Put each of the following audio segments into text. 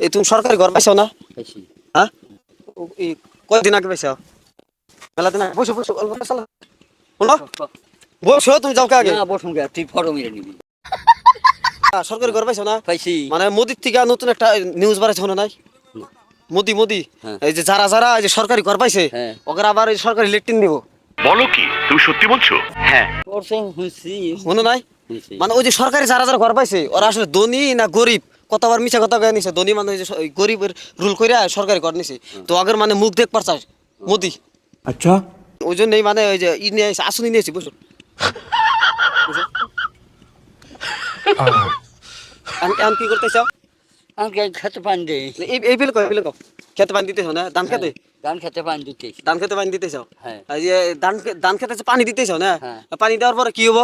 এই তুমি সরকারি ঘর পাইছো না? হ্যাঁ? কয়দিন আগে পাইছো? মেলা দিন আগে। বসো বসো অল্প বসো শোনো বসো তুমি যাও আগে? না বসুন তুই ফটো মেরে নিবি। সরকারি ঘর পাইছো না? পাইছি। মানে মোদির থেকে নতুন একটা নিউজ বাড়াইছে শোনো নাই মোদি মোদি। হ্যাঁ। এই যে যারা যারা এই যে সরকারি ঘর পাইছে হ্যাঁ। ওকে আবার এই সরকারি লেট্রিন দিব বলো কি তুমি সত্যি বলছো? হ্যাঁ। মনে নাই? মানে ওই যে সরকারি যারা যারা ঘর পাইছে ওরা আসলে ধনী না গরিব? কতবার মিছা কথা কয়ে নিছে? ধনী মানুষ গরিবের রুল করে সরকারি কর নিছে। তো আগের মানে মুখ দেখ পারছাস? মোদি। আচ্ছা। ওই জন্যই মানে ওই যে ই নিয়ে আসুন নিয়েছি বুঝছ? কি আমাকে খেতে পান দেই এই বিল কয় বিল কও খেতে পানি দিতেছ না? ধান খেতে? হ্যাঁ, ধান খেতে পানি দিতে ধান খেতে পানি দিতেছ? হ্যাঁ। ইয়ে ধান ধান খেতে পানি দিতেছ না? হ্যাঁ। পানি দেওয়ার পরে কি হব?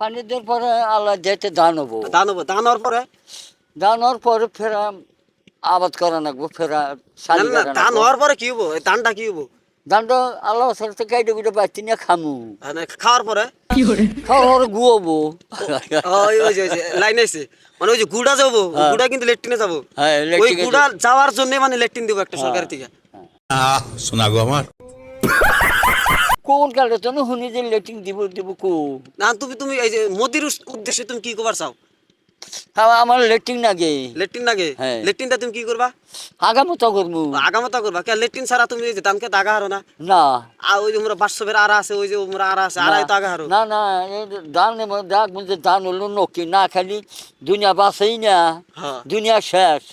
পানি দেওয়ার পরে আল্লাহ যেতে ধান হব। ধান হব। ধান হওয়ার পরে? ধান হওয়ার পরে ফেরা আবাদ করা লাগবো ফেরা না, শালি ধান। হওয়ার পরে কি হব এই ধানটা কি হব ধানটা আল্লাহ সাথে কাইটে খামু। মানে খাওয়ার পরে? খাওয়ার পরে গুয়াবো লাইন আছে মানে ওই যে গুড়া যাব হ্যাঁ। গুড়া কিন্তু লেট্রিনে যাব। হ্যাঁ, ওই গুড়া যাওয়ার জন্য মানে লেট্রিন দিব একটা সরকার থেকে। শোনা গো আমার। কোন কালে তো শুনি যে লেটিং দিব দিব কো? না তুমি তুমি এই যে মোদির উদ্দেশ্যে তুমি কি করবার চাও? হ্যাঁ, আমার লেটিং নাগে লেট্রিন লাগে? হ্যাঁ। লেট্রিনটা তুমি কি করবা? আগামতো করব। আগামতা করবা? কে লেট্রিন ছাড়া তুমি যে ধানকে আগা হারো না? না। আর ওই যে আমরা বাস্তবের আরা আছে ওই যে আমরা আরা আছে আরাই তো আগা হারো। না না এমন দেখ বলছে ধান হলো নকি না খালি দুনিয়া বাঁচেই না। হ্যাঁ। দুনিয়া শেষ।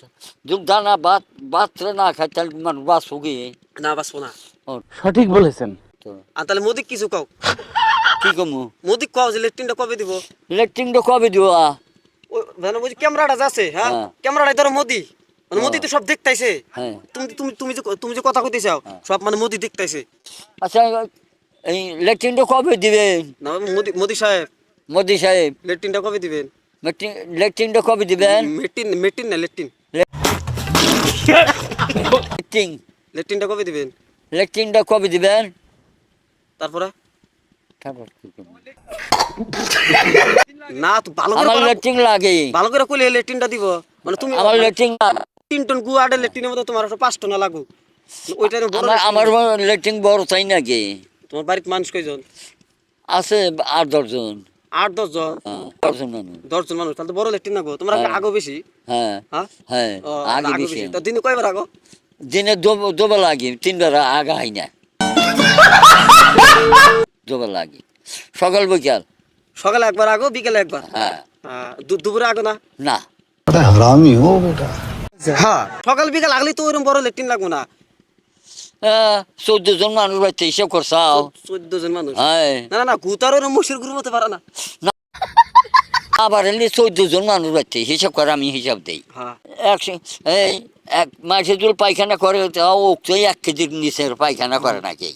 যুগ দানা বাত বাতরে না খাই তাহলে মানুষ বাঁচবো কি? না বাঁচবো না। সঠিক বলেছেন। তো। আর তাহলে মোদি কিছু কও? কি কমু? মোদি কও যে লেট্রিনটা কবে দিব? লেট্রিনটা কবে দিবা? মানে ক্যামেরাটা যাচ্ছে হ্যাঁ? হ্যাঁ। ক্যামেরাটা ধরো মোদি। মানে মোদি তো সব দেখতাইছে। হ্যাঁ। তুমি তুমি তুমি যে তুমি যে কথা কইতে চাও সব মানে মোদি দেখতাইছে। আচ্ছা এই লেট্রিনটা কবে দিবেন না মোদি মোদি সাহেব। মোদি সাহেব। লেট্রিনটা কবে দিবেন? লেট্রিন লেট্রিনটা কবে দিবেন? মেটিন মেটিন না লেট্রিন। লেট্রিন। লেট্রিনটা কবে দিবেন? লেট্রিনটা কবে দিবেন? তারপরে? না তো ভালো করে আমার। লেট্রিন লাগে। ভালো করে কইলে লেট্রিনটা দিব। মানে তুমি আমার লেট্রিন তিন টন গু আডে লেট্রিনের মতো তোমার পাঁচ টন লাগু। ওইটা বড় আমার লেট্রিন বড় চাই নাকি তোমার বাড়িতে মানুষ কয়জন? আছে আট দশজন আট দশ জন? হ্যাঁ, দশজন মানুষ। দশ জন মানুষ তাহলে বড় লেট্রিন লাগবো। তোমার হ্যাঁ। আগো বেশি? হ্যাঁ। হ্যাঁ? হ্যাঁ আগে বেশি। তো দিনে কয়বার আগো? দিনে লাগে তিনবার আগা হয় না। জোগাড় লাগে। সকাল বিকাল। সকাল একবার আগো বিকেলে একবার? হ্যাঁ।, হ্যাঁ দুপুরে আগো না? না। হারামি হো হ্যাঁ সকাল বিকাল আগলি তো ওরকম বড় লেট্রিন লাগবো না। চোদ্দ জন মানুষ বাড়িতে হিসাব করছাও। চোদ্দ জন মানুষ? হ্যাঁ। না না না গুতার ওরকম মসির গুরু হতে পারে না। আবার এলে চোদ্দ জন মানুষ বাড়িতে হিসাব করে আমি হিসাব দিই। হ্যাঁ। একশো এই এক মাসে জল পায়খানা করে তাও এক কেজির নিচের পায়খানা করে নাকি।